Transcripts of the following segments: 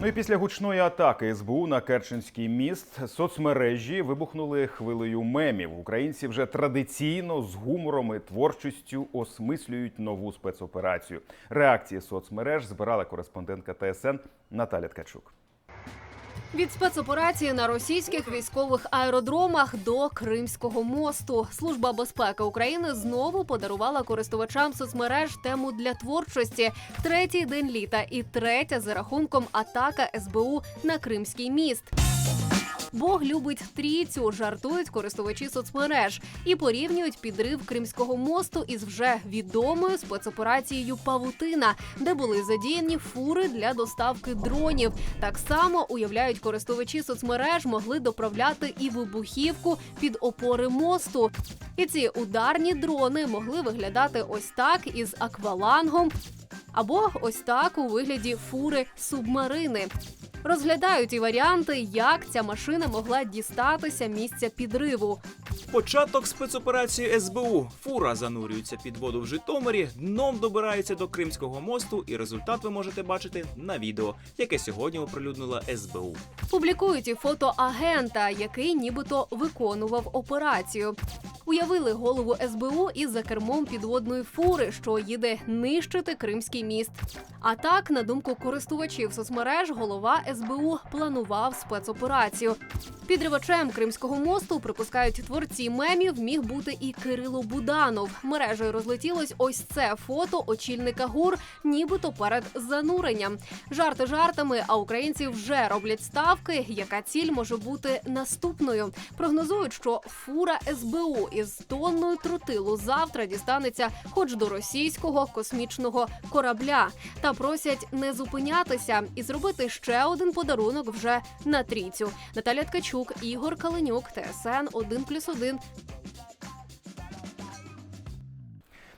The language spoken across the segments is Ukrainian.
Ну і після гучної атаки СБУ на Керченський міст соцмережі вибухнули хвилею мемів. Українці вже традиційно з гумором і творчістю осмислюють нову спецоперацію. Реакції соцмереж збирала кореспондентка ТСН Наталя Ткачук. Від спецоперації на російських військових аеродромах до Кримського мосту служба безпеки України знову подарувала користувачам соцмереж тему для творчості. Третій день літа і третя за рахунком атака СБУ на Кримський міст. Бог любить трійцю, жартують користувачі соцмереж і порівнюють підрив Кримського мосту із вже відомою спецоперацією Павутина, де були задіяні фури для доставки дронів. Так само уявляють користувачі соцмереж могли доправляти і вибухівку під опори мосту. І ці ударні дрони могли виглядати ось так із аквалангом. Або ось так у вигляді фури субмарини. Розглядають і варіанти, як ця машина могла дістатися місця підриву. Початок спецоперації СБУ. Фура занурюється під воду в Житомирі, дном добирається до Кримського мосту, і результат ви можете бачити на відео, яке сьогодні оприлюднила СБУ. Публікують і фото агента, який нібито виконував операцію. Уявили голову СБУ із за кермом підводної фури, що їде нищити Кримський міст. А так, на думку користувачів соцмереж, голова СБУ планував спецоперацію. Підривачем Кримського мосту припускають творці мемів міг бути і Кирило Буданов. Мережею розлетілось ось це фото очільника ГУР, нібито перед зануренням. Жарти жартами, а українці вже роблять ставки, яка ціль може бути наступною. Прогнозують, що фура СБУ із тонною тротилу завтра дістанеться хоч до російського космічного корабля. Та просять не зупинятися і зробити ще один подарунок вже на трійцю. Наталя Ткачук, Ігор Каленюк, ТСН 1+,1.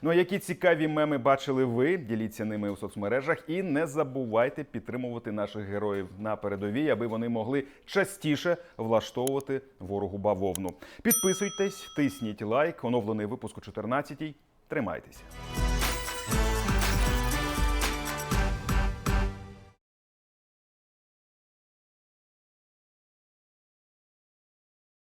Ну а які цікаві меми бачили ви? Діліться ними у соцмережах і не забувайте підтримувати наших героїв на передовій, аби вони могли частіше влаштовувати ворогу бавовну. Підписуйтесь, тисніть лайк. Оновлений випуск о 14 Тримайтеся.